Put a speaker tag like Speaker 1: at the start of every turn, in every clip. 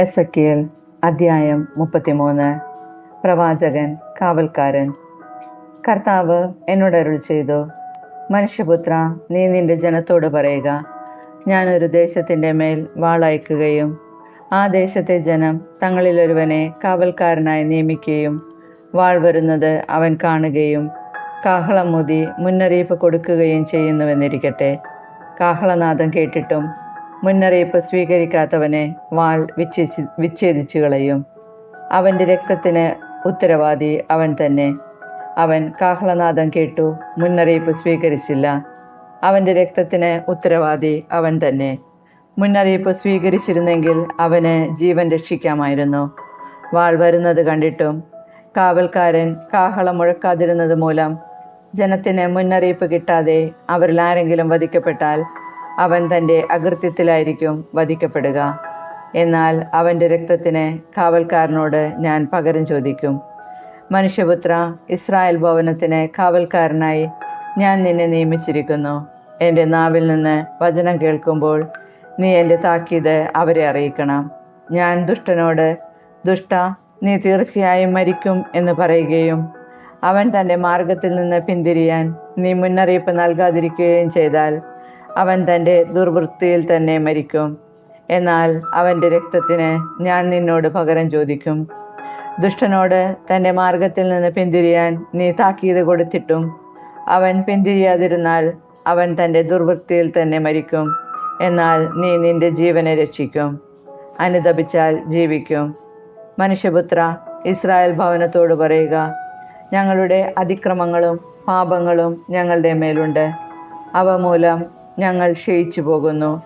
Speaker 1: എസക്കിയൽ അധ്യായം മുപ്പത്തിമൂന്ന്. പ്രവാചകൻ കാവൽക്കാരൻ കർത്താവ് എന്നോട് അരുൾ ചെയ്തു. മനുഷ്യപുത്ര നീ നിന്റെ ജനത്തോട് പറയുക. ഞാനൊരു ദേശത്തിന്റെ മേൽ വാളയക്കുകയും ആ ദേശത്തെ ജനം തങ്ങളിലൊരുവനെ കാവൽക്കാരനായി നിയമിക്കുകയും വാൾ വരുന്നത് അവൻ കാണുകയും കാഹളം മുതി മുന്നറിയിപ്പ് കൊടുക്കുകയും ചെയ്യുന്നുവെന്നിരിക്കട്ടെ. കാഹളനാദം കേട്ടിട്ടും മുന്നറിയിപ്പ് സ്വീകരിക്കാത്തവനെ വാൾ വിച്ഛേദി വിച്ഛേദിച്ചു കളയും. അവന്റെ രക്തത്തിന് ഉത്തരവാദി അവൻ തന്നെ. അവൻ കാഹളനാദം കേട്ടു മുന്നറിയിപ്പ് സ്വീകരിച്ചില്ല. അവന്റെ രക്തത്തിന് ഉത്തരവാദി അവൻ തന്നെ. മുന്നറിയിപ്പ് സ്വീകരിച്ചിരുന്നെങ്കിൽ അവന് ജീവൻ രക്ഷിക്കാമായിരുന്നു. വാൾ വരുന്നത് കണ്ടിട്ടും കാവൽക്കാരൻ കാഹളം മുഴക്കാതിരുന്നത് മൂലം ജനത്തിന് മുന്നറിയിപ്പ് കിട്ടാതെ അവരിൽ ആരെങ്കിലും വധിക്കപ്പെട്ടാൽ അവൻ തന്റെ അകൃത്യത്തിലായിരിക്കും വധിക്കപ്പെടുക. എന്നാൽ അവന്റെ രക്തത്തിന് കാവൽക്കാരനോട് ഞാൻ പകരം ചോദിക്കും. മനുഷ്യപുത്ര ഇസ്രായേൽ ഭവനത്തിന് കാവൽക്കാരനായി ഞാൻ നിന്നെ നിയമിച്ചിരിക്കുന്നു. എന്റെ നാവിൽ നിന്ന് വചനം കേൾക്കുമ്പോൾ നീ എന്റെ താക്കീത് അവരെ അറിയിക്കണം. ഞാൻ ദുഷ്ടനോട് ദുഷ്ട നീ തീർച്ചയായും മരിക്കും എന്ന് പറയുകയും അവൻ തന്റെ മാർഗത്തിൽ നിന്ന് പിന്തിരിയാൻ നീ മുന്നറിയിപ്പ് നൽകാതിരിക്കുകയും ചെയ്താൽ അവൻ തന്റെ ദുർവൃത്തിയിൽ തന്നെ മരിക്കും. എന്നാൽ അവന്റെ രക്തത്തിന് ഞാൻ നിന്നോട് പകരം ചോദിക്കും. ദുഷ്ടനോട് തന്റെ മാർഗത്തിൽ നിന്ന് പിന്തിരിയാൻ നീ താക്കീത് കൊടുത്തിട്ടും അവൻ പിന്തിരിയാതിരുന്നാൽ അവൻ തന്റെ ദുർവൃത്തിയിൽ തന്നെ മരിക്കും. എന്നാൽ നീ നിന്റെ ജീവനെ രക്ഷിക്കും. അനുദപിച്ചാൽ ജീവിക്കും. മനുഷ്യപുത്ര ഇസ്രായേൽ ഭവനത്തോട് പറയുക ഞങ്ങളുടെ അതിക്രമങ്ങളും പാപങ്ങളും ഞങ്ങളുടെ മേലുണ്ട്. അവ മൂലം ഞങ്ങൾ ക്ഷയിച്ചു പോകുന്നു.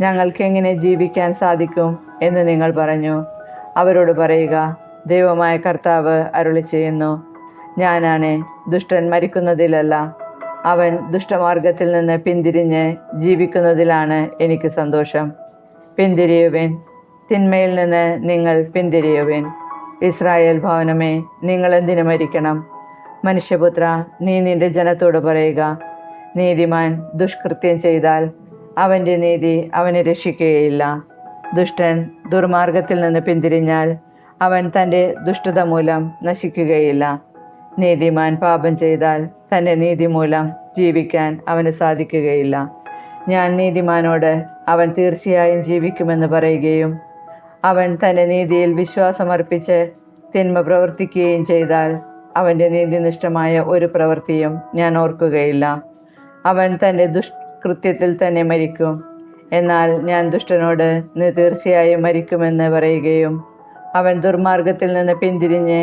Speaker 1: ഞങ്ങൾക്ക് എങ്ങനെ ജീവിക്കാൻ സാധിക്കും എന്ന് നിങ്ങൾ പറഞ്ഞു. അവരോട് പറയുക ദൈവമായ കർത്താവ് അരുളി ചെയ്യുന്നു. ഞാനാണ് ദുഷ്ടൻ മരിക്കുന്നതിലല്ല. അവൻ ദുഷ്ടമാർഗത്തിൽ നിന്ന് പിന്തിരിഞ്ഞ് ജീവിക്കുന്നതിലാണ് എനിക്ക് സന്തോഷം. പിന്തിരിയുവിൻ. തിന്മയിൽ നിന്ന് നിങ്ങൾ പിന്തിരിയുവിൻ. ഇസ്രായേൽ ഭവനമേ നിങ്ങൾ എന്തിനു മരിക്കണം? മനുഷ്യപുത്ര നീ നിന്റെ ജനത്തോട് പറയുക നീതിമാൻ ദുഷ്കൃത്യം ചെയ്താൽ അവന്റെ നീതി അവനെ രക്ഷിക്കുകയില്ല. ദുഷ്ടൻ ദുർമാർഗത്തിൽ നിന്ന് പിന്തിരിഞ്ഞാൽ അവൻ തന്റെ ദുഷ്ടത മൂലം നശിക്കുകയില്ല. നീതിമാൻ പാപം ചെയ്താൽ തന്റെ നീതി മൂലം ജീവിക്കാൻ അവന് സാധിക്കുകയില്ല. ഞാൻ നീതിമാനോട് അവൻ തീർച്ചയായും ജീവിക്കുമെന്ന് പറയുകയും അവൻ തന്റെ നീതിയിൽ വിശ്വാസമർപ്പിച്ച് തിന്മ പ്രവർത്തിക്കുകയും ചെയ്താൽ അവന്റെ നീതിനിഷ്ഠമായ ഒരു പ്രവൃത്തിയും ഞാൻ ഓർക്കുകയില്ല. അവൻ തന്റെ ദുഷ്കൃത്യത്തിൽ തന്നെ മരിക്കും. എന്നാൽ ഞാൻ ദുഷ്ടനോട് നീ തീർച്ചയായും മരിക്കുമെന്ന് പറയുകയും അവൻ ദുർമാർഗത്തിൽ നിന്ന് പിന്തിരിഞ്ഞ്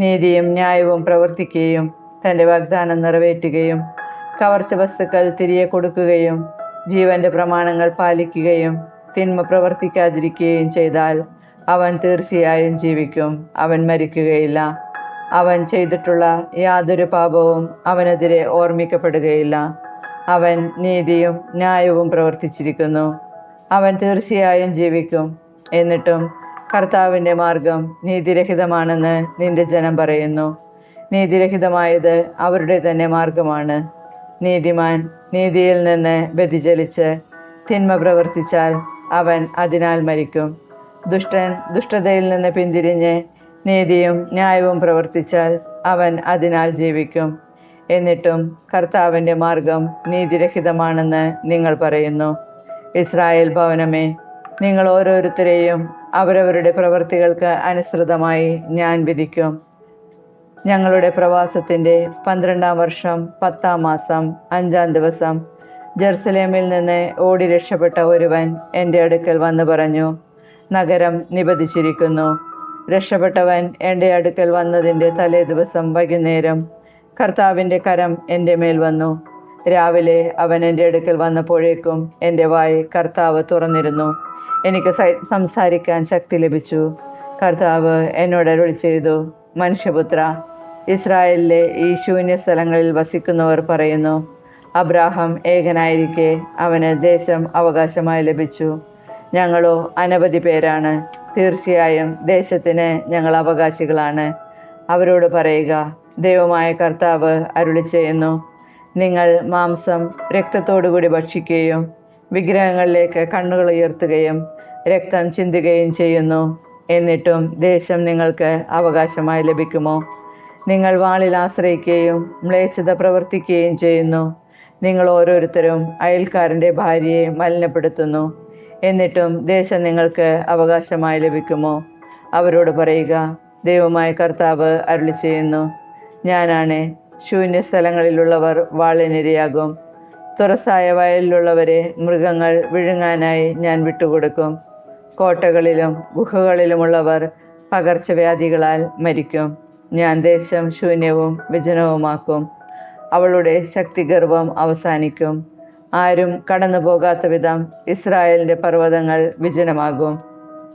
Speaker 1: നീതിയും ന്യായവും പ്രവർത്തിക്കുകയും തന്റെ വാഗ്ദാനം നിറവേറ്റുകയും കവർച്ച വസ്തുക്കൾ തിരികെ കൊടുക്കുകയും ജീവന്റെ പ്രമാണങ്ങൾ പാലിക്കുകയും തിന്മ പ്രവർത്തിക്കാതിരിക്കുകയും ചെയ്താൽ അവൻ തീർച്ചയായും ജീവിക്കും. അവൻ മരിക്കുകയില്ല. അവൻ ചെയ്തിട്ടുള്ള യാതൊരു പാപവും അവനെതിരെ ഓർമ്മിക്കപ്പെടുകയില്ല. അവൻ നീതിയും ന്യായവും പ്രവർത്തിച്ചിരിക്കുന്നു. അവൻ തീർച്ചയായും ജീവിക്കും. എന്നിട്ടും കർത്താവിന്റെ മാർഗം നീതിരഹിതമാണെന്ന് നിന്റെ ജനം പറയുന്നു. നീതിരഹിതമായത് അവരുടെ തന്നെ മാർഗമാണ്. നീതിമാൻ നീതിയിൽ നിന്ന് വ്യതിചലിച്ച് തിന്മ പ്രവർത്തിച്ചാൽ അവൻ അതിനാൽ മരിക്കും. ദുഷ്ടൻ ദുഷ്ടതയിൽ നിന്ന് പിന്തിരിഞ്ഞ് നീതിയും ന്യായവും പ്രവർത്തിച്ചാൽ അവൻ അതിനാൽ ജീവിക്കും. എന്നിട്ടും കർത്താവിന്റെ മാർഗം നീതിരഹിതമാണെന്ന് നിങ്ങൾ പറയുന്നു. ഇസ്രായേൽ ഭവനമേ നിങ്ങൾ ഓരോരുത്തരെയും അവരവരുടെ പ്രവൃത്തികൾക്ക് അനുസൃതമായി ഞാൻ വിധിക്കും. ഞങ്ങളുടെ പ്രവാസത്തിന്റെ പന്ത്രണ്ടാം വർഷം പത്താം മാസം അഞ്ചാം ദിവസം ജെറുസലേമിൽ നിന്ന് ഓടി രക്ഷപ്പെട്ട ഒരുവൻ എന്റെ അടുക്കൽ വന്ന് പറഞ്ഞു നഗരം നിബന്ധിച്ചിരിക്കുന്നു രക്ഷപ്പെട്ടവൻ എന്റെ അടുക്കൽ വന്നതിന്റെ തലേ ദിവസം വൈകുന്നേരം കർത്താവിന്റെ കരം എന്റെ മേൽ വന്നു. രാവിലെ അവൻ എന്റെ അടുക്കൽ വന്നപ്പോഴേക്കും എന്റെ വായി കർത്താവ് തുറന്നിരുന്നു. എനിക്ക് സംസാരിക്കാൻ ശക്തി ലഭിച്ചു. കർത്താവ് എന്നോട് അരുളി ചെയ്തു മനുഷ്യപുത്ര ഇസ്രായേലിലെ ഈ ശൂന്യ സ്ഥലങ്ങളിൽ വസിക്കുന്നവർ പറയുന്നു അബ്രാഹം ഏകനായിരിക്കെ അവന് ദേശം അവകാശമായി ലഭിച്ചു. ഞങ്ങളോ അനവധി പേരാണ്. തീർച്ചയായും ദേശത്തിന് ഞങ്ങൾ അവകാശികളാണ്. അവരോട് പറയുക ദൈവമായ കർത്താവ് അരുളി ചെയ്യുന്നു. നിങ്ങൾ മാംസം രക്തത്തോടുകൂടി ഭക്ഷിക്കുകയും വിഗ്രഹങ്ങളിലേക്ക് കണ്ണുകൾ ഉയർത്തുകയും രക്തം ചിന്തുകയും ചെയ്യുന്നു. എന്നിട്ടും ദേശം നിങ്ങൾക്ക് അവകാശമായി ലഭിക്കുമോ? നിങ്ങൾ വാളിൽ ആശ്രയിക്കുകയും മ്ലേച്ഛത പ്രവർത്തിക്കുകയും ചെയ്യുന്നു. നിങ്ങൾ ഓരോരുത്തരും അയൽക്കാരന്റെ ഭാര്യയെ മലിനപ്പെടുത്തുന്നു. എന്നിട്ടും ദേശം നിങ്ങൾക്ക് അവകാശമായി ലഭിക്കുമോ? അവരോട് പറയുക ദൈവമായ കർത്താവ് അരുളി ചെയ്യുന്നു. ഞാനാണ്. ശൂന്യ സ്ഥലങ്ങളിലുള്ളവർ വാളിനിരയാകും. തുറസായ വയലിലുള്ളവരെ മൃഗങ്ങൾ വിഴുങ്ങാനായി ഞാൻ വിട്ടുകൊടുക്കും. കോട്ടകളിലും ഗുഹകളിലുമുള്ളവർ പകർച്ചവ്യാധികളാൽ മരിക്കും. ഞാൻ ദേശം ശൂന്യവും വിജനവുമാക്കും. അവളുടെ ശക്തിഗർവം അവസാനിക്കും. ആരും കടന്നു പോകാത്ത വിധം ഇസ്രായേലിന്റെ പർവതങ്ങൾ വിജനമാകും.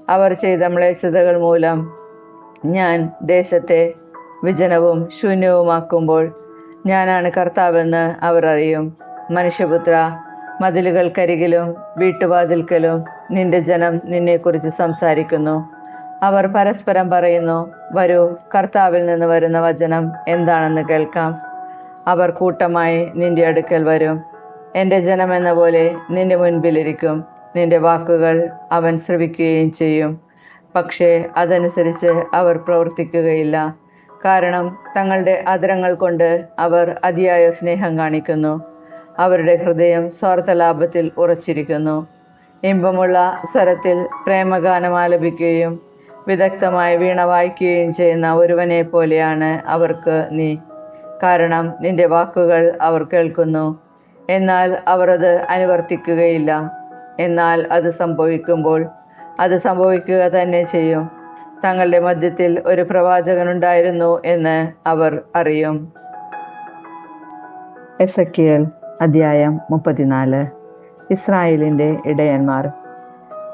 Speaker 1: അവർ ചെയ്ത മ്ലേച്ഛതകൾ മൂലം ഞാൻ ദേശത്തെ വിജനവും ശൂന്യവുമാക്കുമ്പോൾ ഞാനാണ് കർത്താവെന്ന് അവർ അറിയും. മനുഷ്യപുത്ര മതിലുകൾക്കരികിലും വീട്ടുവാതിൽക്കലും നിന്റെ ജനം നിന്നെക്കുറിച്ച് സംസാരിക്കുന്നു. അവർ പരസ്പരം പറയുന്നു വരൂ കർത്താവിൽ നിന്ന് വരുന്ന വചനം എന്താണെന്ന് കേൾക്കാം. അവർ കൂട്ടമായി നിന്റെ അടുക്കൽ വരും. എന്റെ ജനമെന്ന പോലെ നിന്റെ മുൻപിലിരിക്കും. നിന്റെ വാക്കുകൾ അവൻ ശ്രവിക്കുകയും ചെയ്യും. പക്ഷേ അതനുസരിച്ച് അവർ പ്രവർത്തിക്കുകയില്ല. കാരണം തങ്ങളുടെ ആദരങ്ങൾ കൊണ്ട് അവർ അതിയായ സ്നേഹം കാണിക്കുന്നു. അവരുടെ ഹൃദയം സ്വാർത്ഥ സ്വാർത്ഥലാഭത്തിൽ ഉറച്ചിരിക്കുന്നു. ഇമ്പമുള്ള സ്വരത്തിൽ പ്രേമഗാനം ആലപിക്കുകയും വിദഗ്ധമായ വീണ വായിക്കുകയും ചെയ്യുന്ന ഒരുവനെ പോലെയാണ് അവർക്ക് നീ. കാരണം നിന്റെ വാക്കുകൾ അവർ കേൾക്കുന്നു. എന്നാൽ അവർ അത് അനുവർത്തിക്കുകയില്ല. എന്നാൽ അത് സംഭവിക്കുമ്പോൾ അത് സംഭവിക്കുക തന്നെ ചെയ്യും. തങ്ങളുടെ മധ്യത്തിൽ ഒരു പ്രവാചകനുണ്ടായിരുന്നു എന്ന് അവർ അറിയും. എസക്കിയൽ അധ്യായം മുപ്പത്തിനാല്. ഇസ്രായേലിന്റെ ഇടയന്മാർ.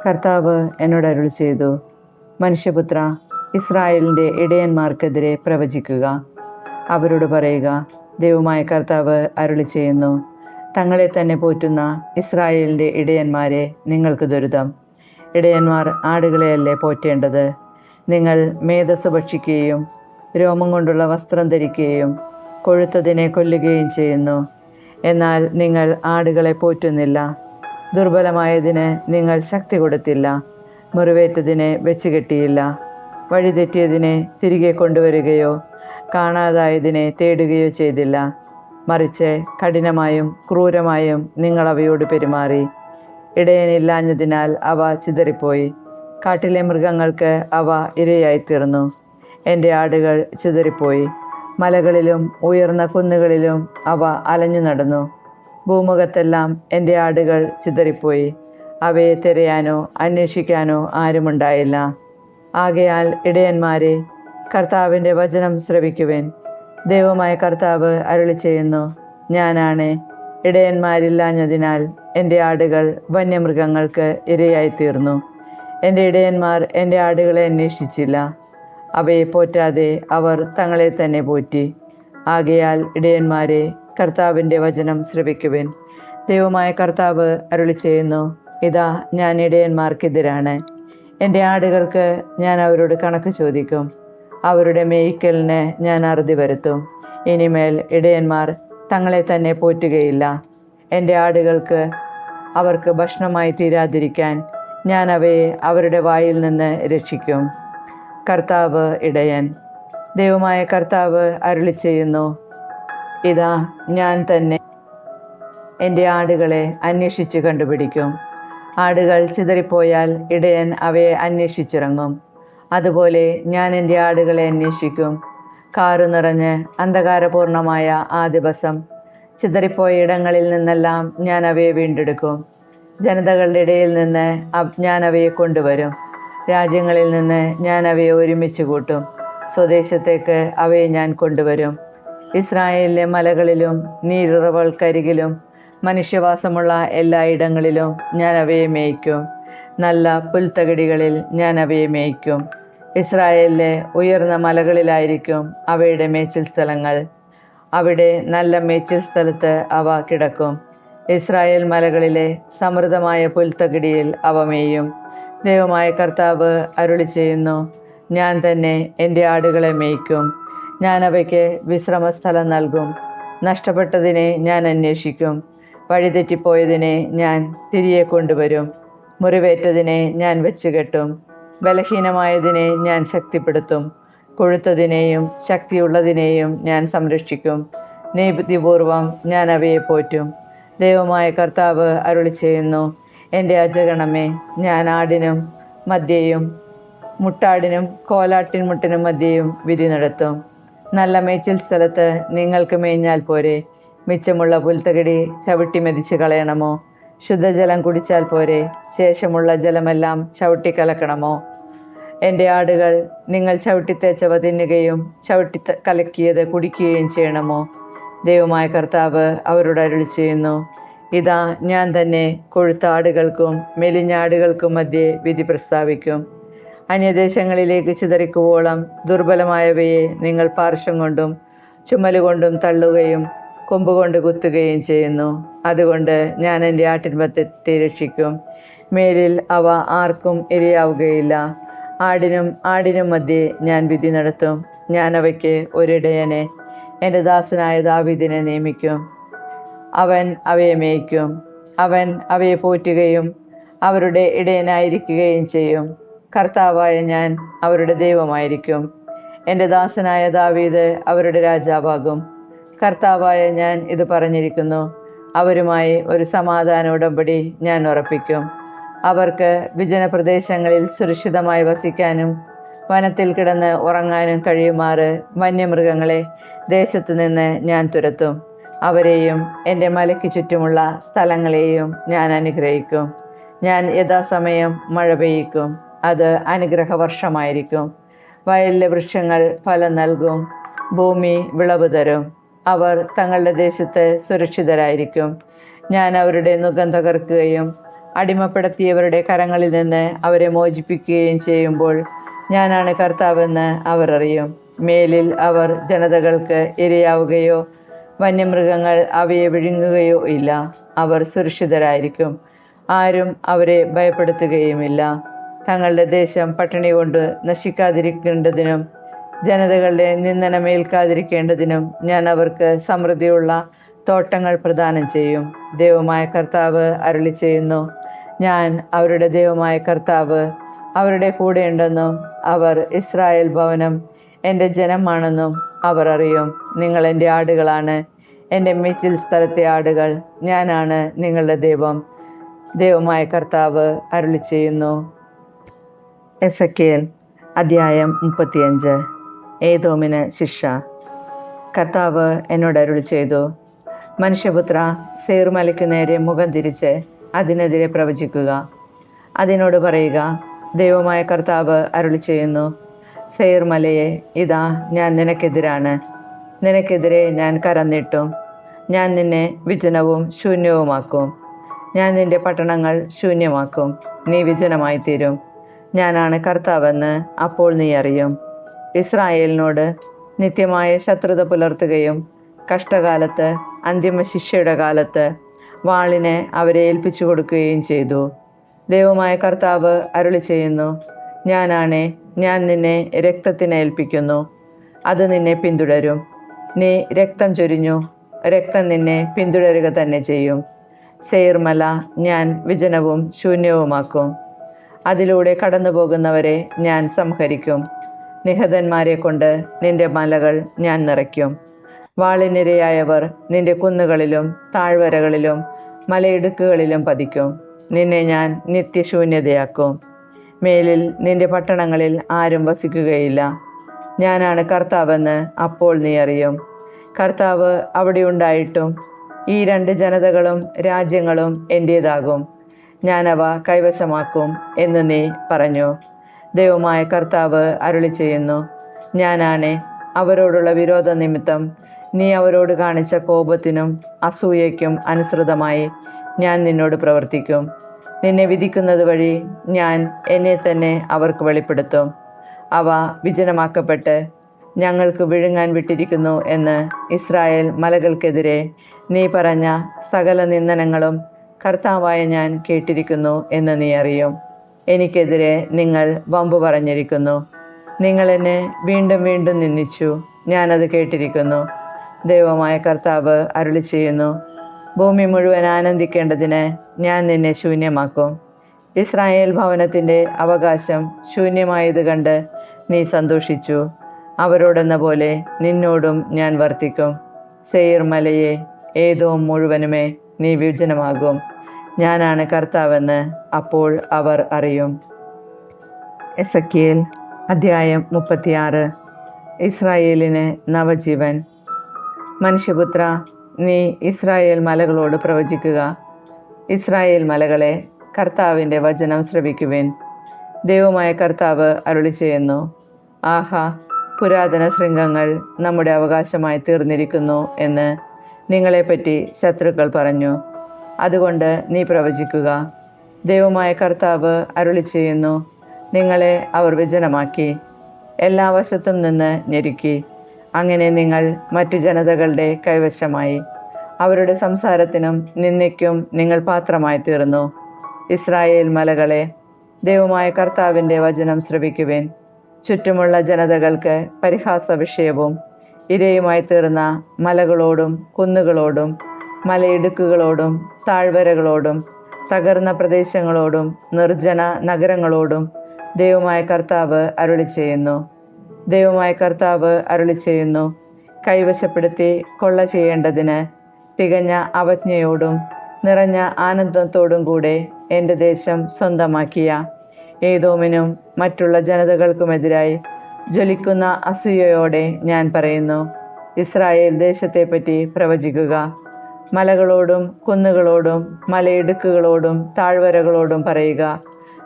Speaker 1: കർത്താവ് എന്നോട് അരുൾ ചെയ്തു മനുഷ്യപുത്ര ഇസ്രായേലിന്റെ ഇടയന്മാർക്കെതിരെ പ്രവചിക്കുക. അവരോട് പറയുക ദൈവമായ കർത്താവ് അരുളി ചെയ്യുന്നു തങ്ങളെ തന്നെ പോറ്റുന്ന ഇസ്രായേലിന്റെ ഇടയന്മാരെ നിങ്ങൾക്ക് ദുരിതം. ഇടയന്മാർ ആടുകളെയല്ലേ പോറ്റേണ്ടത്? നിങ്ങൾ മേധസ് ഭക്ഷിക്കുകയും രോമം കൊണ്ടുള്ള വസ്ത്രം ധരിക്കുകയും കൊഴുത്തതിനെ കൊല്ലുകയും ചെയ്യുന്നു. എന്നാൽ നിങ്ങൾ ആടുകളെ പോറ്റുന്നില്ല. ദുർബലമായതിന് നിങ്ങൾ ശക്തി കൊടുത്തില്ല. മുറിവേറ്റതിനെ വെച്ച് കെട്ടിയില്ല വഴിതെറ്റിയതിനെ തിരികെ കൊണ്ടുവരികയോ കാണാതായതിനെ തേടുകയോ ചെയ്തില്ല. മറിച്ച് കഠിനമായും ക്രൂരമായും നിങ്ങൾ അവയോട് പെരുമാറി. ഇടയനില്ലാഞ്ഞതിനാൽ അവ ചിതറിപ്പോയി. കാട്ടിലെ മൃഗങ്ങൾക്ക് അവ ഇരയായിത്തീർന്നു. എന്റെ ആടുകൾ ചിതറിപ്പോയി. മലകളിലും ഉയർന്ന കുന്നുകളിലും അവ അലഞ്ഞു നടന്നു. ഭൂമുഖത്തെല്ലാം എന്റെ ആടുകൾ ചിതറിപ്പോയി. അവയെ തിരയാനോ അന്വേഷിക്കാനോ ആരുമുണ്ടായില്ല. ആകയാൽ ഇടയന്മാരെ കർത്താവിന്റെ വചനം ശ്രവിക്കുവേൻ. ദൈവമായ കർത്താവ് അരുളി ചെയ്യുന്നു ഞാനാണ്. ഇടയന്മാരില്ലാഞ്ഞതിനാൽ എന്റെ ആടുകൾ വന്യമൃഗങ്ങൾക്ക് ഇരയായിത്തീർന്നു. എന്റെ ഇടയന്മാർ എന്റെ ആടുകളെ അന്വേഷിച്ചില്ല. അവയെ പോറ്റാതെ അവർ തങ്ങളെ തന്നെ പോറ്റി. ആകയാൽ ഇടയന്മാരെ കർത്താവിന്റെ വചനം ശ്രവിക്കുവിൻ. ദൈവമായ കർത്താവ് അരുളി ചെയ്യുന്നു ഇതാ ഞാൻ ഇടയന്മാർക്കെതിരാണ്. എന്റെ ആടുകൾക്ക് ഞാൻ അവരോട് കണക്ക് ചോദിക്കും. അവരുടെ മേയ്ക്കലിന് ഞാൻ അറുതി വരുത്തും. ഇനിമേൽ ഇടയന്മാർ തങ്ങളെ തന്നെ പോറ്റുകയില്ല. എന്റെ ആടുകൾക്ക് അവർക്ക് ഭക്ഷണമായി തീരാതിരിക്കാൻ ഞാൻ അവയെ അവരുടെ വായിൽ നിന്ന് രക്ഷിക്കും. കർത്താവ് ഇടയൻ ദൈവമായ കർത്താവ് അരുളി ചെയ്യുന്നു ഇതാ ഞാൻ തന്നെ എന്റെ ആടുകളെ അന്വേഷിച്ച് കണ്ടുപിടിക്കും. ആടുകൾ ചിതറിപ്പോയാൽ ഇടയൻ അവയെ അന്വേഷിച്ചിറങ്ങും. അതുപോലെ ഞാൻ എന്റെ ആടുകളെ അന്വേഷിക്കും. കാറു നിറഞ്ഞ് അന്ധകാരപൂർണമായ ആ ദിവസം ചിതറിപ്പോയ ഇടങ്ങളിൽ നിന്നെല്ലാം ഞാൻ അവയെ വീണ്ടെടുക്കും. ജനതകളുടെ ഇടയിൽ നിന്ന് ഞാൻ അവയെ കൊണ്ടുവരും. രാജ്യങ്ങളിൽ നിന്ന് ഞാൻ അവയെ ഒരുമിച്ച് കൂട്ടും. സ്വദേശത്തേക്ക് അവയെ ഞാൻ കൊണ്ടുവരും. ഇസ്രായേലിലെ മലകളിലും നീരുറവൾക്കരികിലും മനുഷ്യവാസമുള്ള എല്ലായിടങ്ങളിലും ഞാൻ അവയെ മേയ്ക്കും. നല്ല പുൽത്തകിടികളിൽ ഞാൻ അവയെ മേയ്ക്കും. ഇസ്രായേലിലെ ഉയർന്ന മലകളിലായിരിക്കും അവയുടെ മേച്ചിൽ സ്ഥലങ്ങൾ അവിടെ നല്ല മേച്ചിൽ സ്ഥലത്ത് അവ കിടക്കും. ഇസ്രായേൽ മലകളിലെ സമൃദ്ധമായ പുൽത്തകിടിയിൽ അവ മേയും. ദൈവമായ കർത്താവ് അരുളി ചെയ്യുന്നു ഞാൻ തന്നെ എന്റെ ആടുകളെ മേയ്ക്കും. ഞാൻ അവയ്ക്ക് വിശ്രമസ്ഥലം നൽകും. നഷ്ടപ്പെട്ടതിനെ ഞാൻ അന്വേഷിക്കും. വഴിതെറ്റിപ്പോയതിനെ ഞാൻ തിരികെ കൊണ്ടുവരും. മുറിവേറ്റതിനെ ഞാൻ വെച്ചുകെട്ടും. ബലഹീനമായതിനെ ഞാൻ ശക്തിപ്പെടുത്തും. കൊഴുത്തതിനെയും ശക്തിയുള്ളതിനെയും ഞാൻ സംരക്ഷിക്കും. നീതിപൂർവം ഞാൻ അവയെ പോറ്റും. ദൈവമായ കർത്താവ് അരുളി ചെയ്യുന്നു. എന്റെ അജഗണമേ ഞാൻ ആടിനും മദ്യയും മുട്ടാടിനും കോലാട്ടിൻ മുട്ടിനും മദ്യയും വിധി നടത്തും. നല്ല മേച്ചിൽ സ്ഥലത്ത് നിങ്ങൾക്ക് മേഞ്ഞാൽ പോരെ. മിച്ചമുള്ള പുൽത്തകിടി ചവിട്ടി മെതിച്ച് കളയണമോ? ശുദ്ധജലം കുടിച്ചാൽ പോരെ. ശേഷമുള്ള ജലമെല്ലാം ചവിട്ടി കലക്കണമോ? എന്റെ ആടുകൾ നിങ്ങൾ ചവിട്ടിത്തേച്ചവ തിന്നുകയും ചവിട്ടി കലക്കിയത് കുടിക്കുകയും ചെയ്യണമോ? ദൈവമായ കർത്താവ് അവരോട് അരുളി ചെയ്യുന്നു. ഇതാ ഞാൻ തന്നെ കൊഴുത്താടുകൾക്കും മെലിഞ്ഞാടുകൾക്കും മധ്യേ വിധി പ്രസ്താവിക്കും. അന്യദേശങ്ങളിലേക്ക് ചിതറിക്കുവോളം ദുർബലമായവയെ നിങ്ങൾ പാർശ്വം കൊണ്ടും ചുമലുകൊണ്ടും തള്ളുകയും കൊമ്പുകൊണ്ട് കുത്തുകയും ചെയ്യുന്നു. അതുകൊണ്ട് ഞാൻ എന്റെ ആട്ടിൻപത്തെ രക്ഷിക്കും. മേലിൽ അവ ആർക്കും ഇരയാവുകയില്ല. ആടിനും ആടിനും മധ്യേ ഞാൻ വിധി നടത്തും. ഞാൻ അവയ്ക്ക് ഒരിടയനെ എന്റെ ദാസനായ ദാവിദിനെ നിയമിക്കും. അവൻ അവയെ മേയ്ക്കും. അവൻ അവയെ പോറ്റുകയും അവരുടെ ഇടയനായിരിക്കുകയും ചെയ്യും. കർത്താവായ ഞാൻ അവരുടെ ദൈവമായിരിക്കും. എന്റെ ദാസനായ ദാവീദ് അവരുടെ രാജാവാകും. കർത്താവായ ഞാൻ ഇത് പറഞ്ഞിരിക്കുന്നു. അവരുമായി ഒരു സമാധാന ഉടമ്പടി ഞാൻ ഉറപ്പിക്കും. അവർക്ക് വിജന പ്രദേശങ്ങളിൽ സുരക്ഷിതമായി വസിക്കാനും വനത്തിൽ കിടന്ന് ഉറങ്ങാനും കഴിയുമാറ് വന്യമൃഗങ്ങളെ ദേശത്തു നിന്ന് ഞാൻ തുരത്തും. അവരെയും എന്റെ മലയ്ക്ക് ചുറ്റുമുള്ള സ്ഥലങ്ങളെയും ഞാൻ അനുഗ്രഹിക്കും. ഞാൻ യഥാസമയം മഴ പെയ്യിക്കും. അത് അനുഗ്രഹവർഷമായിരിക്കും. വയലിലെ വൃക്ഷങ്ങൾ ഫലം നൽകും. ഭൂമി വിളവ് തരും. അവർ തങ്ങളുടെ ദേശത്ത് സുരക്ഷിതരായിരിക്കും. ഞാൻ അവരുടെ നുഖം തകർക്കുകയും അടിമപ്പെടുത്തിയവരുടെ കരങ്ങളിൽ നിന്ന് അവരെ മോചിപ്പിക്കുകയും ചെയ്യുമ്പോൾ ഞാനാണ് കർത്താവെന്ന് അവർ അറിയും. മേലിൽ അവർ ജനതകൾക്ക് ഇരയാവുകയോ വന്യമൃഗങ്ങൾ അവയെ വിഴുങ്ങുകയോ ഇല്ല. അവർ സുരക്ഷിതരായിരിക്കും. ആരും അവരെ ഭയപ്പെടുത്തുകയുമില്ല. തങ്ങളുടെ ദേശം പട്ടിണി കൊണ്ട് നശിക്കാതിരിക്കേണ്ടതിനും ജനതകളുടെ നിന്ദനമേൽക്കാതിരിക്കേണ്ടതിനും ഞാൻ അവർക്ക് സമൃദ്ധിയുള്ള തോട്ടങ്ങൾ പ്രദാനം ചെയ്യും. ദൈവമായ കർത്താവ് അരുളി ചെയ്യുന്നു ഞാൻ അവരുടെ ദൈവമായ കർത്താവ് അവരുടെ കൂടെയുണ്ടെന്നും അവർ ഇസ്രായേൽ ഭവനം എന്റെ ജനമാണെന്നും അവർ അറിയും. നിങ്ങൾ എന്റെ ആടുകളാണ്. എന്റെ മേച്ചിൽ സ്ഥലത്തെ ആടുകൾ. ഞാനാണ് നിങ്ങളുടെ ദൈവം. ദൈവമായ കർത്താവ് അരുളി ചെയ്യുന്നു എസക്കേൽ അധ്യായം മുപ്പത്തിയഞ്ച്. ഏതോമിന് ശിക്ഷ. കർത്താവ് എന്നോട് അരുളി ചെയ്തു മനുഷ്യപുത്ര സേർമലയ്ക്കു നേരെ മുഖം തിരിച്ച് അതിനെതിരെ പ്രവചിക്കുക. അതിനോട് പറയുക ദൈവമായ കർത്താവ് അരുളി ചെയ്യുന്നു സെയർമലയെ ഇതാ ഞാൻ നിനക്കെതിരാണ്. നിനക്കെതിരെ ഞാൻ കരന്നിട്ടും ഞാൻ നിന്നെ വിജനവും ശൂന്യവുമാക്കും. ഞാൻ നിന്റെ പട്ടണങ്ങൾ ശൂന്യമാക്കും. നീ വിജനമായി തീരും ഞാനാണ് കർത്താവെന്ന് അപ്പോൾ നീ അറിയും. ഇസ്രായേലിനോട് നിത്യമായ ശത്രുത പുലർത്തുകയും കഷ്ടകാലത്ത് അന്തിമ ശിക്ഷയുടെ കാലത്ത് വാളിനെ അവരെ ഏൽപ്പിച്ചു കൊടുക്കുകയും ചെയ്തു. ദൈവമായ കർത്താവ് അരുളി ചെയ്യുന്നു ഞാനാണേ ഞാൻ നിന്നെ രക്തത്തിന് ഏൽപ്പിക്കുന്നു. അത് നിന്നെ പിന്തുടരും. നീ രക്തം ചൊരിഞ്ഞു രക്തം നിന്നെ പിന്തുടരുക തന്നെ ചെയ്യും. സെയർമല ഞാൻ വിജനവും ശൂന്യവുമാക്കും. അതിലൂടെ കടന്നു പോകുന്നവരെ ഞാൻ സംഹരിക്കും. നിഹതന്മാരെ കൊണ്ട് നിന്റെ മലകൾ ഞാൻ നിറയ്ക്കും. വാളിനിരയായവർ നിന്റെ കുന്നുകളിലും താഴ്വരകളിലും മലയിടുക്കുകളിലും പതിക്കും. നിന്നെ ഞാൻ നിത്യശൂന്യതയാക്കും. മേലിൽ നിന്റെ പട്ടണങ്ങളിൽ ആരും വസിക്കുകയില്ല. ഞാനാണ് കർത്താവെന്ന് അപ്പോൾ നീ അറിയും. കർത്താവ് അവിടെ ഉണ്ടായിട്ടും ഈ രണ്ട് ജനതകളും രാജ്യങ്ങളും എന്റേതാകും ഞാനവ കൈവശമാക്കും എന്ന് നീ പറഞ്ഞു. ദൈവമായ കർത്താവ് അരുളി ചെയ്യുന്നു ഞാനാണ് അവരോടുള്ള വിരോധ നിമിത്തം നീ അവരോട് കാണിച്ച കോപത്തിനും അസൂയയ്ക്കും അനുസൃതമായി ഞാൻ നിന്നോട് പ്രവർത്തിക്കും. നിന്നെ വിധിക്കുന്നത് വഴി ഞാൻ എന്നെ തന്നെ അവർക്ക് വെളിപ്പെടുത്തും. അവ വിജനമാക്കപ്പെട്ട് ഞങ്ങൾക്ക് വിഴുങ്ങാൻ വിട്ടിരിക്കുന്നു എന്ന് ഇസ്രായേൽ മലകൾക്കെതിരെ നീ പറഞ്ഞ സകല നിന്ദനങ്ങളും കർത്താവായ ഞാൻ കേട്ടിരിക്കുന്നു എന്ന് നീ അറിയും. എനിക്കെതിരെ നിങ്ങൾ വമ്പ് പറഞ്ഞിരിക്കുന്നു. നിങ്ങൾ എന്നെ വീണ്ടും വീണ്ടും നിന്ദിച്ചു. ഞാനത് കേട്ടിരിക്കുന്നു. ദൈവമായ കർത്താവ് അരുളി ചെയ്യുന്നു ഭൂമി മുഴുവൻ ആനന്ദിക്കേണ്ടതിന് ഞാൻ നിന്നെ ശൂന്യമാക്കും. ഇസ്രായേൽ ഭവനത്തിന്റെ അവകാശം ശൂന്യമായത് കണ്ട് നീ സന്തോഷിച്ചു. അവരോടെന്ന പോലെ നിന്നോടും ഞാൻ വർത്തിക്കും. സെയിർ മലയെ ഏതോ മുഴുവനുമേ നീ വിഭജനമാകും. ഞാനാണ് കർത്താവെന്ന് അപ്പോൾ അവർ അറിയും. എസക്കിയേൽ അധ്യായം മുപ്പത്തിയാറ്. ഇസ്രായേലിന് നവജീവൻ. മനുഷ്യപുത്ര നീ ഇസ്രായേൽ മലകളോട് പ്രവചിക്കുക. ഇസ്രായേൽ മലകളെ കർത്താവിന്റെ വചനം ശ്രവിക്കുവിൻ. ദൈവമായ കർത്താവ് അരുളി ചെയ്യുന്നു. ആഹാ പുരാതന ശൃംഗങ്ങൾ നമ്മുടെ അവകാശമായി തീർന്നിരിക്കുന്നു എന്ന് നിങ്ങളെപ്പറ്റി ശത്രുക്കൾ പറഞ്ഞു. അതുകൊണ്ട് നീ പ്രവചിക്കുക. ദൈവമായ കർത്താവ് അരുളി ചെയ്യുന്നു. നിങ്ങളെ അവർ വിജനമാക്കി. എല്ലാ വശത്തും നിന്ന് ഞെരുക്കി. അങ്ങനെ നിങ്ങൾ മറ്റു ജനതകളുടെ കൈവശമായി അവരുടെ സംസാരത്തിനും നിന്ദയ്ക്കും നിങ്ങൾ പാത്രമായി തീർന്നു. ഇസ്രായേൽ മലകളെ ദൈവമായ കർത്താവിന്റെ വചനം ശ്രവിക്കുവിൻ. ചുറ്റുമുള്ള ജനതകൾക്ക് പരിഹാസ വിഷയവും ഇരയുമായി തീർന്ന മലകളോടും കുന്നുകളോടും മലയിടുക്കുകളോടും താഴ്വരകളോടും തകർന്ന പ്രദേശങ്ങളോടും നിർജന നഗരങ്ങളോടും ദൈവമായ കർത്താവ് അരുളി ചെയ്യുന്നു ദൈവമായ കർത്താവ് അരുളി ചെയ്യുന്നു കൈവശപ്പെടുത്തി കൊള്ള ചെയ്യേണ്ടതിന് തികഞ്ഞ അവജ്ഞയോടും നിറഞ്ഞ ആനന്ദത്തോടും കൂടെ എന്റെ ദേശം സ്വന്തമാക്കിയ ഏതോമിനും മറ്റുള്ള ജനതകൾക്കുമെതിരായി ജ്വലിക്കുന്ന അസൂയയോടെ ഞാൻ പറയുന്നു ഇസ്രായേൽ ദേശത്തെപ്പറ്റി പ്രവചിക്കുക. മലകളോടും കുന്നുകളോടും മലയിടുക്കുകളോടും താഴ്വരകളോടും പറയുക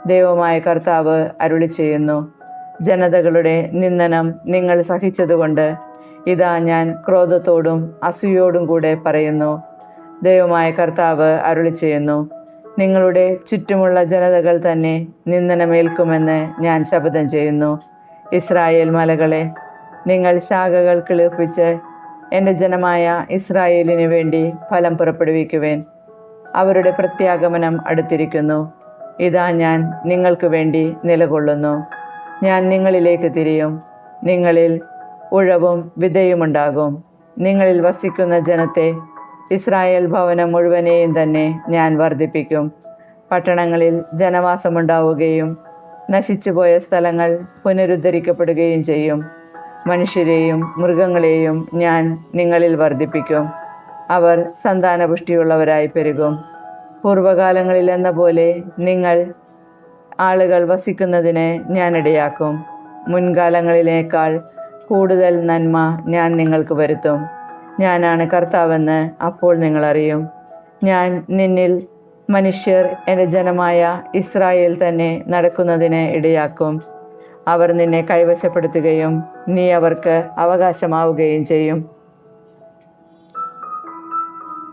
Speaker 1: ദൈവമായ കർത്താവ് അരുളി ചെയ്യുന്നു ജനതകളുടെ നിന്ദനം നിങ്ങൾ സഹിച്ചതുകൊണ്ട് ഇതാ ഞാൻ ക്രോധത്തോടും അസൂയോടും കൂടെ പറയുന്നു. ദൈവമായ കർത്താവ് അരുളി ചെയ്യുന്നു. നിങ്ങളുടെ ചുറ്റുമുള്ള ജനതകൾ തന്നെ നിന്ദനമേൽക്കുമെന്ന് ഞാൻ ശപഥം ചെയ്യുന്നു. ഇസ്രായേൽ മലകളെ നിങ്ങൾ ശാഖകൾ കിളിർപ്പിച്ച് എന്റെ ജനമായ ഇസ്രായേലിന് വേണ്ടി ഫലം പുറപ്പെടുവിക്കുവേൻ. അവരുടെ പ്രത്യാഗമനം അടുത്തിരിക്കുന്നു. ഇതാ ഞാൻ നിങ്ങൾക്ക് വേണ്ടി നിലകൊള്ളുന്നു. ഞാൻ നിങ്ങളിലേക്ക് തിരിയും. നിങ്ങളിൽ ഉഴവും വിതയുമുണ്ടാകും നിങ്ങളിൽ വസിക്കുന്ന ജനത്തെ ഇസ്രായേൽ ഭവനം മുഴുവനെയും തന്നെ ഞാൻ വർദ്ധിപ്പിക്കും. പട്ടണങ്ങളിൽ ജനവാസമുണ്ടാവുകയും നശിച്ചുപോയ സ്ഥലങ്ങൾ പുനരുദ്ധരിക്കപ്പെടുകയും ചെയ്യും. മനുഷ്യരെയും മൃഗങ്ങളെയും ഞാൻ നിങ്ങളിൽ വർദ്ധിപ്പിക്കും. അവർ സന്താനപുഷ്ടിയുള്ളവരായി പെരുകും. പൂർവകാലങ്ങളിൽ എന്ന പോലെ നിങ്ങൾ ആളുകൾ വസിക്കുന്നതിന് ഞാൻ ഇടയാക്കും. മുൻകാലങ്ങളിലേക്കാൾ കൂടുതൽ നന്മ ഞാൻ നിങ്ങൾക്ക് വരുത്തും. ഞാനാണ് കർത്താവെന്ന് അപ്പോൾ നിങ്ങളറിയും ഞാൻ നിന്നിൽ മനുഷ്യർ എന്റെ ജനമായ ഇസ്രായേൽ തന്നെ നടക്കുന്നതിന് ഇടയാക്കും. അവർ നിന്നെ കൈവശപ്പെടുത്തുകയും നീ അവർക്ക് അവകാശമാവുകയും ചെയ്യും.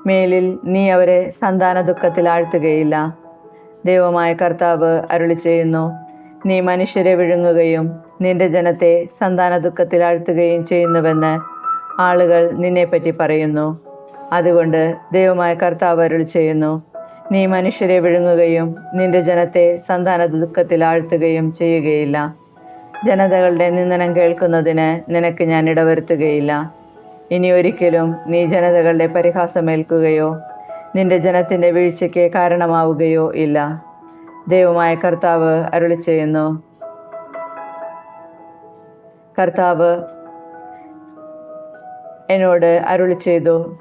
Speaker 1: മേലിൽ നീ അവരെ സന്താന ദുഃഖത്തിൽ ആഴ്ത്തുകയില്ല ദൈവമായ കർത്താവ് അരുളി ചെയ്യുന്നു. നീ മനുഷ്യരെ വിഴുങ്ങുകയും നിന്റെ ജനത്തെ സന്താന ദുഃഖത്തിൽ ആഴ്ത്തുകയും ചെയ്യുന്നുവെന്ന് ആളുകൾ നിന്നെപ്പറ്റി പറയുന്നു. അതുകൊണ്ട് ദൈവമായ കർത്താവ് അരുളി ചെയ്യുന്നു. നീ മനുഷ്യരെ വിഴുങ്ങുകയും നിന്റെ ജനത്തെ സന്താന ദുഃഖത്തിൽ ആഴ്ത്തുകയും ചെയ്യുകയില്ല. ജനതകളുടെ നിന്ദനം കേൾക്കുന്നതിന് നിനക്ക് ഞാൻ ഇടവരുത്തുകയില്ല. ഇനി ഒരിക്കലും നീ ജനതകളുടെ പരിഹാസമേൽക്കുകയോ നിന്റെ ജനത്തിന്റെ വീഴ്ചയ്ക്ക് കാരണമാവുകയോ ഇല്ല. ദൈവമായ കർത്താവ് അരുളി ചെയ്യുന്നു. കർത്താവ് എന്നോട് അരുളി ചെയ്തു.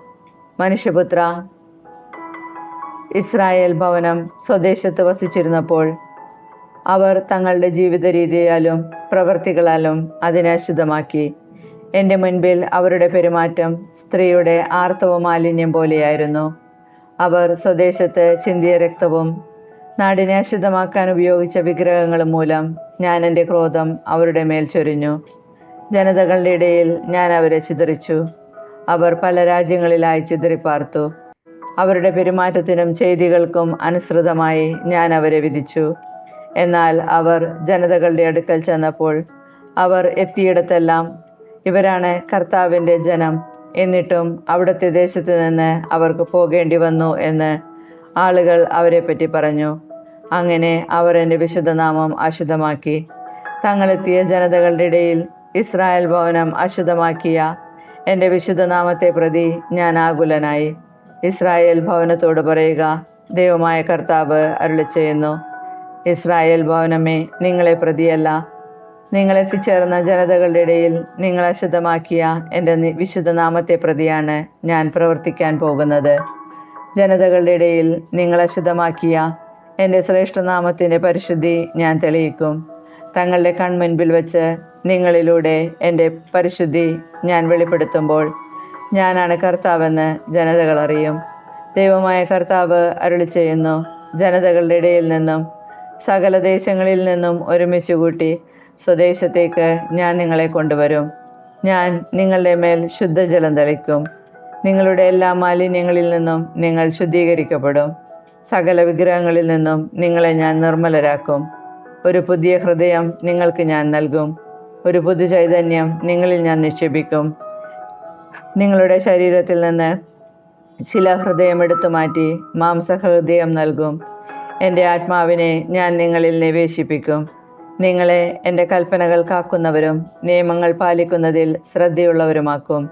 Speaker 1: മനുഷ്യപുത്ര ഇസ്രായേൽ ഭവനം സ്വദേശത്ത് വസിച്ചിരുന്നപ്പോൾ അവർ തങ്ങളുടെ ജീവിത രീതിയാലും പ്രവൃത്തികളാലും അതിനെ അശുദ്ധമാക്കി. എന്റെ മുൻപിൽ അവരുടെ പെരുമാറ്റം സ്ത്രീയുടെ ആർത്തവ മാലിന്യം പോലെയായിരുന്നു. അവർ സ്വദേശത്ത് ചിന്തിയ രക്തവും നാടിനെ അശുദ്ധമാക്കാൻ ഉപയോഗിച്ച വിഗ്രഹങ്ങളും മൂലം ഞാൻ എന്റെ ക്രോധം അവരുടെ മേൽ ചൊരിഞ്ഞു. ജനതകളുടെ ഇടയിൽ ഞാൻ അവരെ ചിതറിച്ചു. അവർ പല രാജ്യങ്ങളിലായി ചിതറിപ്പാർത്തു അവരുടെ പെരുമാറ്റത്തിനും ചെയ്തികൾക്കും അനുസൃതമായി ഞാൻ അവരെ വിധിച്ചു. എന്നാൽ അവർ ജനതകളുടെ അടുക്കൽ ചെന്നപ്പോൾ അവർ എത്തിയിടത്തെല്ലാം ഇവരാണ് കർത്താവിന്റെ ജനം. എന്നിട്ടും അവിടുത്തെ ദേശത്ത് നിന്ന് അവർക്ക് പോകേണ്ടി വന്നു എന്ന് ആളുകൾ അവരെപ്പറ്റി പറഞ്ഞു. അങ്ങനെ അവർ എന്റെ വിശുദ്ധനാമം അശുദ്ധമാക്കി. തങ്ങളെത്തിയ ജനതകളുടെ ഇടയിൽ ഇസ്രായേൽ ഭവനം അശുദ്ധമാക്കിയ എന്റെ വിശുദ്ധനാമത്തെ പ്രതി ഞാൻ ആകുലനായി. ഇസ്രായേൽ ഭവനത്തോട് പറയുക ദൈവമായ കർത്താവ് അരുളി ചെയ്യുന്നു ഇസ്രായേൽ ഭവനമേ നിങ്ങളെ പ്രതിയല്ല. നിങ്ങൾ എത്തിച്ചേർന്ന ജനതകളുടെ ഇടയിൽ നിങ്ങൾ അശുദ്ധമാക്കിയ എന്റെ വിശുദ്ധനാമത്തെ വിശുദ്ധ പ്രതിയാണ് ഞാൻ പ്രവർത്തിക്കാൻ പോകുന്നത്. ജനതകളുടെ ഇടയിൽ നിങ്ങൾ അശുദ്ധമാക്കിയ എന്റെ ശ്രേഷ്ഠനാമത്തിന്റെ പരിശുദ്ധി ഞാൻ തെളിയിക്കും. തങ്ങളുടെ കൺമുൻപിൽ വച്ച് നിങ്ങളിലൂടെ എന്റെ പരിശുദ്ധി ഞാൻ വെളിപ്പെടുത്തുമ്പോൾ ഞാനാണ് കർത്താവെന്ന് ജനതകൾ അറിയും. ദൈവമായ കർത്താവ് അരുളി ചെയ്യുന്നു ജനതകളുടെ ഇടയിൽ നിന്നും സകല ദേശങ്ങളിൽ നിന്നും ഒരുമിച്ച് കൂട്ടി സ്വദേശത്തേക്ക് ഞാൻ നിങ്ങളെ കൊണ്ടുവരും. ഞാൻ നിങ്ങളുടെ മേൽ ശുദ്ധജലം തളിക്കും. നിങ്ങളുടെ എല്ലാ മാലിന്യങ്ങളിൽ നിന്നും നിങ്ങൾ ശുദ്ധീകരിക്കപ്പെടും. സകല വിഗ്രഹങ്ങളിൽ നിന്നും നിങ്ങളെ ഞാൻ നിർമ്മലരാക്കും. ഒരു പുതിയ ഹൃദയം നിങ്ങൾക്ക് ഞാൻ നൽകും. ഒരു പുതു ചൈതന്യം നിങ്ങളിൽ ഞാൻ നിക്ഷേപിക്കും. നിങ്ങളുടെ ശരീരത്തിൽ നിന്ന് ചില ഹൃദയം എടുത്തു മാറ്റി മാംസഹൃദയം നൽകും. എന്റെ ആത്മാവിനെ ഞാൻ നിങ്ങളിൽ നിവേശിപ്പിക്കും. നിങ്ങളെ എന്റെ കൽപ്പനകൾ കാക്കുന്നവരും നിയമങ്ങൾ പാലിക്കുന്നതിൽ ശ്രദ്ധയുള്ളവരുമാക്കും.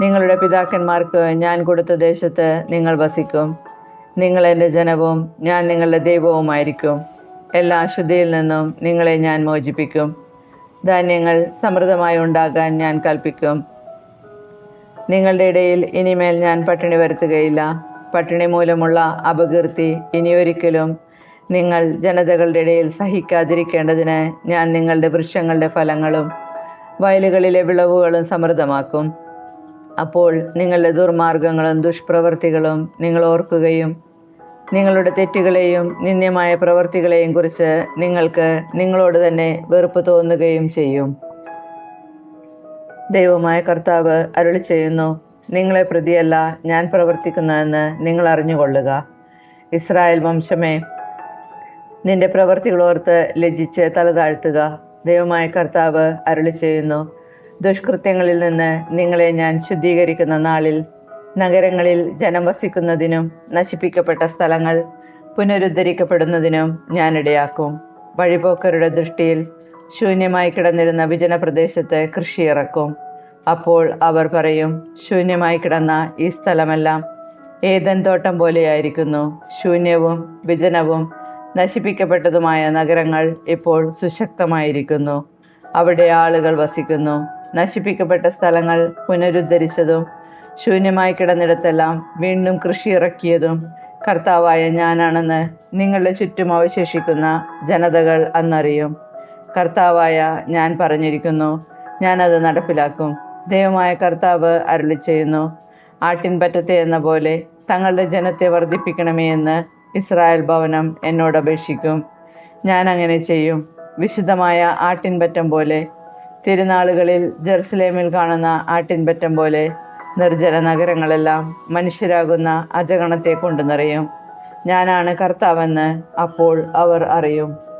Speaker 1: നിങ്ങളുടെ പിതാക്കന്മാർക്ക് ഞാൻ കൊടുത്ത ദേശത്ത് നിങ്ങൾ വസിക്കും. നിങ്ങൾ എന്റെ ജനവും ഞാൻ നിങ്ങളുടെ ദൈവവുമായിരിക്കും. എല്ലാ അശുദ്ധിയിൽ നിന്നും നിങ്ങളെ ഞാൻ മോചിപ്പിക്കും. ധാന്യങ്ങൾ സമൃദ്ധമായി ഉണ്ടാകാൻ ഞാൻ കൽപ്പിക്കും. നിങ്ങളുടെ ഇടയിൽ ഇനിമേൽ ഞാൻ പട്ടിണി വരുത്തുകയില്ല. പട്ടിണി മൂലമുള്ള അപകീർത്തി ഇനിയൊരിക്കലും നിങ്ങൾ ജനതകളുടെ ഇടയിൽ സഹിക്കാതിരിക്കേണ്ടതിന് ഞാൻ നിങ്ങളുടെ വൃക്ഷങ്ങളുടെ ഫലങ്ങളും വയലുകളിലെ വിളവുകളും സമൃദ്ധമാക്കും. അപ്പോൾ നിങ്ങളുടെ ദുർമാർഗങ്ങളും ദുഷ്പ്രവൃത്തികളും നിങ്ങൾ ഓർക്കുകയും നിങ്ങളുടെ തെറ്റുകളെയും നിന്ദ്യമായ പ്രവൃത്തികളെയും കുറിച്ച് നിങ്ങൾക്ക് നിങ്ങളോട് തന്നെ വെറുപ്പ് തോന്നുകയും ചെയ്യും. ദൈവമായ കർത്താവ് അരുളി ചെയ്യുന്നു നിങ്ങളെ പ്രതിയല്ല ഞാൻ പ്രവർത്തിക്കുന്നതെന്ന് നിങ്ങൾ അറിഞ്ഞുകൊള്ളുക. ഇസ്രായേൽ വംശമേ നിന്റെ പ്രവൃത്തികളോർത്ത് ലജ്ജിച്ച് തല താഴ്ത്തുക ദൈവമായ കർത്താവ് അരുളി ചെയ്യുന്നു. ദുഷ്കൃത്യങ്ങളിൽ നിന്ന് നിങ്ങളെ ഞാൻ ശുദ്ധീകരിക്കുന്ന നാളിൽ നഗരങ്ങളിൽ ജനം വസിക്കുന്നതിനും നശിപ്പിക്കപ്പെട്ട സ്ഥലങ്ങൾ പുനരുദ്ധരിക്കപ്പെടുന്നതിനും ഞാനിടയാക്കും വഴിപോക്കരുടെ ദൃഷ്ടിയിൽ ശൂന്യമായി കിടന്നിരുന്ന വിജന പ്രദേശത്ത് കൃഷി ഇറക്കും. അപ്പോൾ അവർ പറയും ശൂന്യമായി കിടന്ന ഈ സ്ഥലമെല്ലാം ഏതൻ തോട്ടം പോലെയായിരിക്കുന്നു. ശൂന്യവും വിജനവും നശിപ്പിക്കപ്പെട്ടതുമായ നഗരങ്ങൾ ഇപ്പോൾ സുശക്തമായിരിക്കുന്നു. അവിടെ ആളുകൾ വസിക്കുന്നു. നശിപ്പിക്കപ്പെട്ട സ്ഥലങ്ങൾ പുനരുദ്ധരിച്ചതും ശൂന്യമായി കിടന്നിടത്തെല്ലാം വീണ്ടും കൃഷി ഇറക്കിയതും കർത്താവായ ഞാനാണെന്ന് നിങ്ങളുടെ ചുറ്റും അവശേഷിക്കുന്ന ജനതകൾ അന്നറിയും. കർത്താവായ ഞാൻ പറഞ്ഞിരിക്കുന്നു ഞാനത് നടപ്പിലാക്കും. ദൈവമായ കർത്താവ് അരുളി ചെയ്യുന്നു ആട്ടിൻപറ്റത്തെ എന്ന പോലെ തങ്ങളുടെ ജനത്തെ വർദ്ധിപ്പിക്കണമേ എന്ന് ഇസ്രായേൽ ഭവനം എന്നോട് അപേക്ഷിക്കും. ഞാൻ അങ്ങനെ ചെയ്യും. വിശുദ്ധമായ ആട്ടിൻപറ്റം പോലെ തിരുനാളുകളിൽ ജെറുസലേമിൽ കാണുന്ന ആട്ടിൻപറ്റം പോലെ നിർജന നഗരങ്ങളെല്ലാം മനുഷ്യരാകുന്ന അജഗണത്തെ കൊണ്ടു നിറയും ഞാനാണ് കർത്താവെന്ന് അപ്പോൾ അവർ അറിയും.